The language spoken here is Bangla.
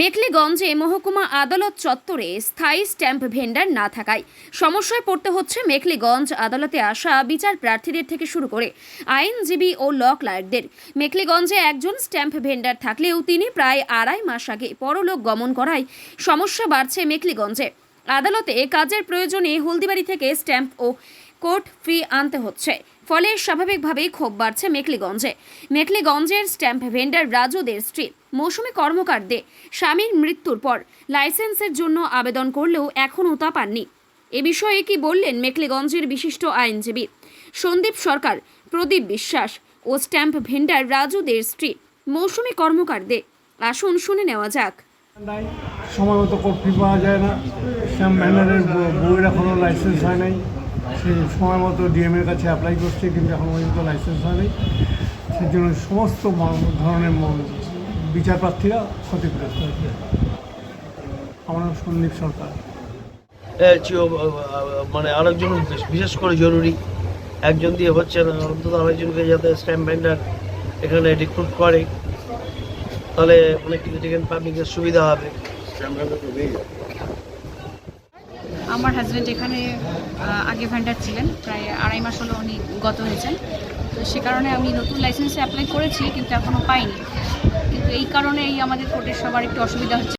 মেখলিগঞ্জে মহকুমা আদালত চত্বরে স্থায়ী স্ট্যাম্প ভেন্ডার না থাকায় সমস্যায় পড়তে হচ্ছে মেখলিগঞ্জ আদালতে আসা বিচার প্রার্থীদের থেকে শুরু করে আইনজীবী ও ল ক্লার্কদের। মেখলিগঞ্জে একজন স্ট্যাম্প ভেন্ডার থাকলেও তিনি প্রায় আড়াই মাস আগে পরলোক গমন করায় সমস্যা বাড়ছে মেখলিগঞ্জে। আদালতে কাজের প্রয়োজনে হলদিবাড়ি থেকে স্ট্যাম্প ও কোর্ট ফি আনতে হচ্ছে। ফলে স্বাভাবিকভাবেই ক্ষোভ বাড়ছে মেখলিগঞ্জে। মেখলিগঞ্জের স্ট্যাম্প ভেন্ডার রাজুদের স্ত্রী, মৌসুমি কর্মকার দে, স্বামীর মৃত্যুর পর লাইসেন্সের জন্য আবেদন করলেও এখনও তা পাননি। এ বিষয়ে কি বললেন মেখলিগঞ্জের বিশিষ্ট আইনজীবী? সন্দীপ সরকার, প্রদীপ বিশ্বাস ও স্ট্যাম্প ভেন্ডার রাজুদের স্ত্রী, মৌসুমি কর্মকার দে। আসুন শুনে নেওয়া যাক। সময় মতো কর্ফি পাওয়া যায় না। শ্যাম ব্যানারের বউয়ের এখনও লাইসেন্স হয় নাই। সে সময় মতো ডিএম এর কাছে অ্যাপ্লাই করছে কিন্তু এখন পর্যন্ত লাইসেন্স হয়নি। সেই জন্য সমস্ত ধরনের বিচার প্রার্থীরা ক্ষতিগ্রস্ত হয়েছে। আমার নাম সন্দীপ সরকার। মানে আরেকজন বিশ- বিশেষ করে জরুরি। একজন দিয়ে হচ্ছে না অন্তত আরেকজনকে যাতে স্ট্যাম্প ভেন্ডার এখানে রিক্রুট করে তাহলে অনেক কিছু পাবলিকের সুবিধা হবে। আমার হাজব্যান্ড এখানে আগে ভেন্ডার ছিলেন, প্রায় আড়াই মাস হলো উনি গত হয়েছেন। তো সে কারণে আমি নতুন লাইসেন্সে অ্যাপ্লাই করেছি, কিন্তু এখনও পাইনি। কিন্তু এই কারণে এই আমাদের কোর্টের সবার একটু অসুবিধা হচ্ছে।